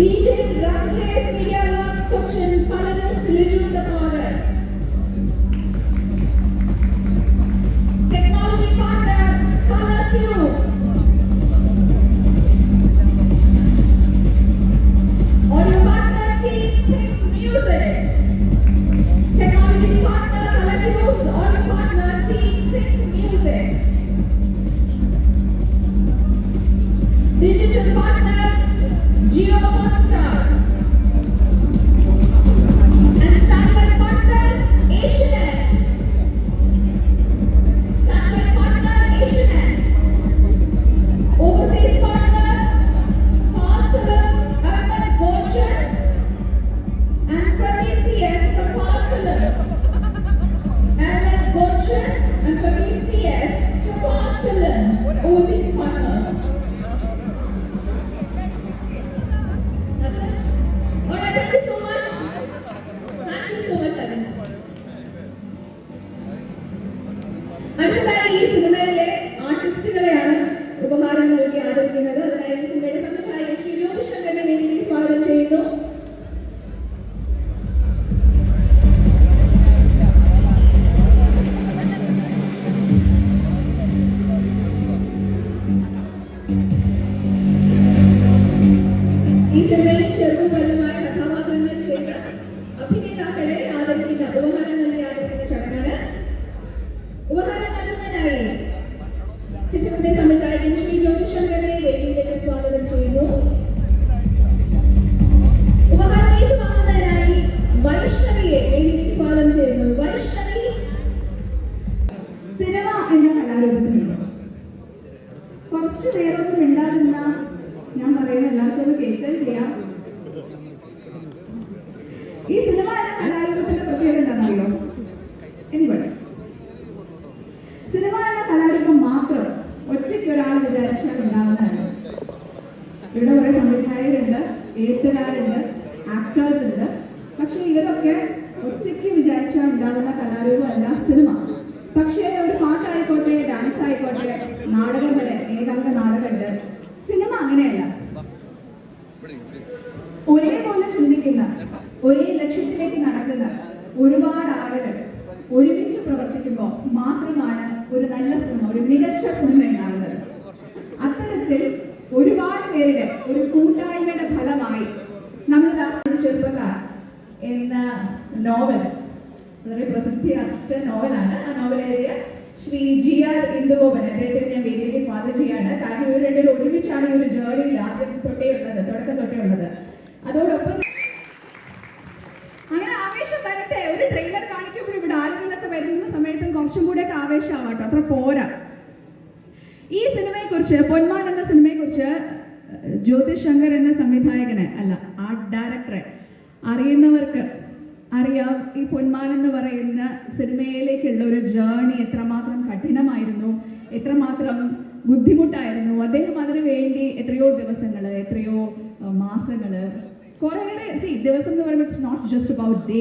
We him, run race, Na é verdade, isso, é cinema എന്ന കലാരൂപത്തിനുണ്ട് കുറച്ച് പേരൊന്നും ഉണ്ടാകുന്ന ഞാൻ പറയുന്ന എല്ലാവർക്കും കേൾക്കുകയും ചെയ്യാം. ഈ സിനിമ എന്ന കലാരൂപത്തിന്റെ പ്രത്യേകത എന്താണെന്നറിയോ? എനിവിടെ സിനിമ എന്ന കലാരൂപം മാത്രം ഒറ്റയ്ക്ക് ഒരാൾ വിചാരിച്ചാൽ ഉണ്ടാകുന്നതാണ് ഇവിടെ കുറെ സംവിധായകരുണ്ട് എഴുത്തുകാരുണ്ട് ആക്ടേഴ്സ് ഉണ്ട്. പക്ഷെ ഇവരൊക്കെ ഒറ്റയ്ക്ക് വിചാരിച്ചാൽ ഉണ്ടാകുന്ന കലാരൂപമല്ല സിനിമ. പക്ഷേ ഒരു പാട്ടായിക്കോട്ടെ ഡാൻസ് ആയിക്കോട്ടെ നാടകം വരെ ഏതാണ്ട് നാടകമുണ്ട്. സിനിമ അങ്ങനെയല്ല. ഒരേപോലെ ചിന്തിക്കുന്ന ഒരേ ലക്ഷ്യത്തിലേക്ക് നടക്കുന്ന ഒരുപാട് ആളുകൾ ഒരുമിച്ച് പ്രവർത്തിക്കുമ്പോൾ മാത്രമാണ് ഒരു നല്ല സിനിമ ഒരു മികച്ച സിനിമ ഉണ്ടാകുന്നത് നോവൽ. വളരെ പ്രസിദ്ധി അർച്ച നോവലാണ്. ആ നോവൽ എഴുതിയ ശ്രീ ജി ആർ ഇന്ദുഗോപൻ അദ്ദേഹത്തെ ഞാൻ വേദിയിലേക്ക് സ്വാഗതം ചെയ്യാണ്. കാരണം ഇവർ രണ്ടുപേരും ഒരുമിച്ചാണ് ഈ ഒരു ജേർണിയിൽ ആദ്യം തൊട്ടേ ഉള്ളത് തുടക്കം തൊട്ടേ ഉള്ളത്. അതോടൊപ്പം അങ്ങനെ ആവേശം വരട്ടെ. ഒരു ട്രെയിലർ കാണിക്കുമ്പോൾ ഇവിടെ ആളുകളൊക്കെ വരുന്ന സമയത്തും കുറച്ചും കൂടെയൊക്കെ ആവേശമാവട്ടോ അത്ര പോരാ. ഈ സിനിമയെക്കുറിച്ച് പൊന്മാൻ എന്ന സിനിമയെക്കുറിച്ച് ജ്യോതിഷ് ശങ്കർ എന്ന സംവിധായകനെ അല്ല ആർട്ട് ഡയറക്ടറെ അറിയുന്നവർക്ക് അറിയാം ഈ പൊന്മാൻ എന്ന് പറയുന്ന സിനിമയിലേക്കുള്ള ഒരു ജേർണി എത്രമാത്രം കഠിനമായിരുന്നു എത്രമാത്രം ബുദ്ധിമുട്ടായിരുന്നു. അദ്ദേഹം അതിനു വേണ്ടി എത്രയോ ദിവസങ്ങൾ എത്രയോ മാസങ്ങൾ കുറേ സി ദിവസം എന്ന് പറയുമ്പോൾ it's not just about day